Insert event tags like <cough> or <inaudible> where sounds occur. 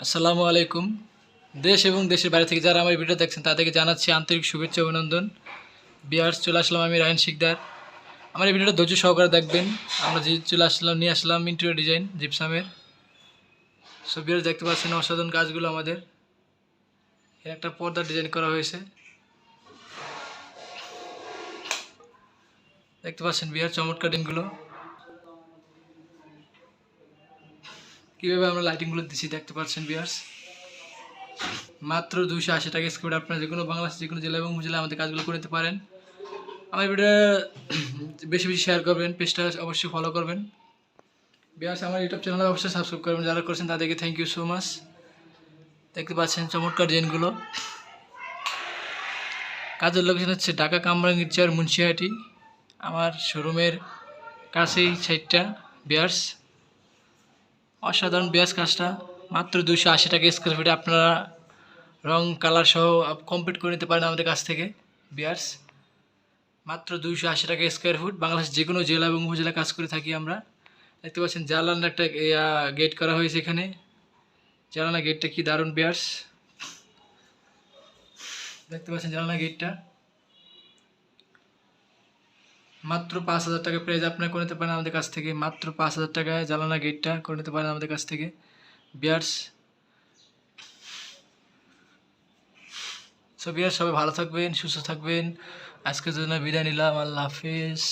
আসসালামু আলাইকুম। দেশ এবং দেশের বাইরে থেকে যারা আমার ভিডিও দেখছেন, তাদেরকে জানাচ্ছি আন্তরিক শুভেচ্ছা অভিনন্দন। বিয়ার্স চলে আসলাম আমি রায়ন শিকদার। আমার এই ভিডিওটা ধৈর্য সহকারে দেখবেন। আমরা যে চলে আসলাম, নিয়ে আসলাম ইন্টেরিয়র ডিজাইন জিপসামের। সো বিয়ার্স দেখতে পাচ্ছেন অসাধারণ কাজগুলো আমাদের। এর একটা পর্দা ডিজাইন করা হয়েছে। দেখতে পাচ্ছেন বিহার চমৎকার ডিনগুলো কীভাবে আমরা লাইটিংগুলো দিচ্ছি দেখতে পাচ্ছেন বিয়ার্স মাত্র দুশো আশি টাকা স্কোয়ার আপনারা যে কোনো বাংলাদেশ যে কোনো জেলা এবং উপজেলা আমাদের কাজগুলো করে নিতে পারেন। আমার ভিডিও <clears throat> বেশি বেশি শেয়ার করবেন, পেজটা অবশ্যই ফলো করবেন। বিয়ার্স আমার ইউটিউব চ্যানেলে অবশ্যই সাবস্ক্রাইব করবেন, যারা করেছেন তাদেরকে থ্যাংক ইউ সো মাচ দেখতে পাচ্ছেন চমৎকার ডিজাইনগুলো কাজের লোকেশন হচ্ছে ঢাকা কামরাঙ্গীর চেয়ার মুন্সিহাটি। আমার শোরুমের কাছেই সাইডটা বিয়ার্স অসাধারণ বিয়াস কাজটা। মাত্র দুশো আশি টাকা স্কোয়ার ফিটে আপনারা রং কালার সহ কমপ্লিট করে নিতে পারেন আমাদের কাছ থেকে বিয়ার্স। মাত্র দুইশো আশি টাকা স্কোয়ার ফুট বাংলাদেশ যে কোনো জেলা এবং উপজেলা কাজ করে থাকি আমরা। দেখতে পাচ্ছেন জালানার একটা গেট করা হয়েছে এখানে। জালানা গেটটা কি দারুণ বিয়ার্স। দেখতে পাচ্ছেন জালানা গেটটা মাত্র পাঁচ হাজার টাকা প্রাইজ আপনারা করে নিতে পারেন আমাদের কাছ থেকে। মাত্র পাঁচ হাজার টাকায় জ্বালানা গেটটা করে নিতে পারেন আমাদের কাছ থেকে। বিয়ার্স সো বিয়ার্স সবাই ভালো থাকবেন, সুস্থ থাকবেন। আজকের জন্য বিদায় নিলাম। আল্লাহ হাফিজ।